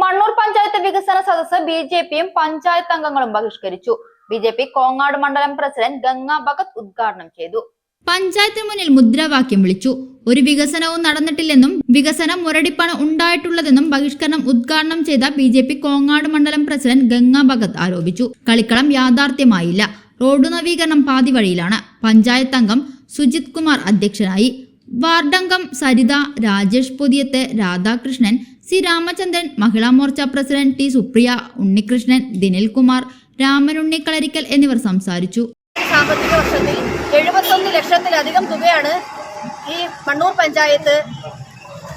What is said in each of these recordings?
മണ്ണൂർ പഞ്ചായത്ത് വികസന സദസ്സ് B J പിയും പഞ്ചായത്ത് അംഗങ്ങളും ബഹിഷ്കരിച്ചു. ബി ജെ പി കോങ്ങാട് മണ്ഡലം പ്രസിഡന്റ് ഗംഗാ ഭഗത് ഉദ്ഘാടനം ചെയ്തു. പഞ്ചായത്തിന് മുന്നിൽ മുദ്രാവാക്യം വിളിച്ചു. ഒരു വികസനവും നടന്നിട്ടില്ലെന്നും വികസനം മുരടിപ്പാണ് ഉണ്ടായിട്ടുള്ളതെന്നും ബഹിഷ്കരണം ഉദ്ഘാടനം ചെയ്ത ബി ജെ പി കോങ്ങാട് മണ്ഡലം പ്രസിഡന്റ് ഗംഗാ ഭഗത് ആരോപിച്ചു. കളിക്കളം യാഥാർത്ഥ്യമായില്ല. റോഡ് നവീകരണം പാതി വഴിയിലാണ് പഞ്ചായത്ത് അംഗം സുജിത് കുമാർ അധ്യക്ഷനായി. വാർഡംഗം Saritha Rajesh Pothiyath Radhakrishnan C Ramachandran Mahila Morcha president T Supriya Unnikrishnan Dinilkumar Ramanunni Kalarikkal എന്നിവർ സംസാരിച്ചു. സാമ്പത്തിക വർഷത്തിൽ എഴുപത്തൊന്ന് ലക്ഷത്തിലധികം തുകയാണ് ഈ മണ്ണൂർ പഞ്ചായത്ത്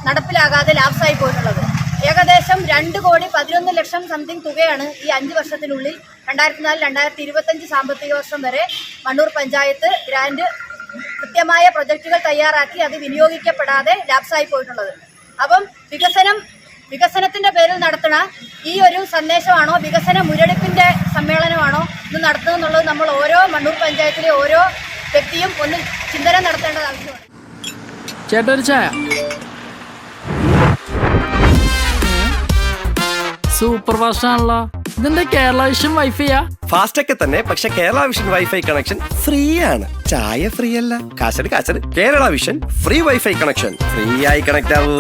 നടപ്പിലാകാതെ ലാപ്സായി പോയിട്ടുള്ളത്. ഏകദേശം രണ്ട് കോടി പതിനൊന്ന് ലക്ഷം സംതിങ് തുകയാണ് ഈ അഞ്ച് വർഷത്തിനുള്ളിൽ രണ്ടായിരത്തി നാല് രണ്ടായിരത്തി ഇരുപത്തഞ്ച് സാമ്പത്തിക വർഷം വരെ മണ്ണൂർ പഞ്ചായത്ത് ഗ്രാൻഡ് കൃത്യമായ പ്രൊജക്റ്റുകൾ തയ്യാറാക്കി അത് വിനിയോഗിക്കപ്പെടാതെ ലാപ്സായി പോയിട്ടുള്ളത്. അപ്പം വികസനം നടത്തുന്ന ഈ ഒരു സന്ദേശമാണോ? വികസന മുരടിപ്പിന്റെ സമ്മേളനമാണോ ഇത് നടത്തുന്നത് നമ്മൾ ഓരോ മണ്ണൂർ പഞ്ചായത്തിലെ ഓരോ വ്യക്തിയും ഒന്ന് ചിന്തന നടത്തേണ്ടത് ആവശ്യമാണ്. ചേട്ടൊരു ചായ. സൂപ്പർ ഫാസ്റ്റ് ഇതിന്റെ കേരള വിഷൻ വൈഫൈയാ? ഫാസ്റ്റ് ഒക്കെ തന്നെ പക്ഷെ Kerala vision wifi connection free ആണ് ചായ ഫ്രീ അല്ല കാശട് കാശട് Kerala vision free wifi connection. Free ആയി കണക്ട് ആവൂ.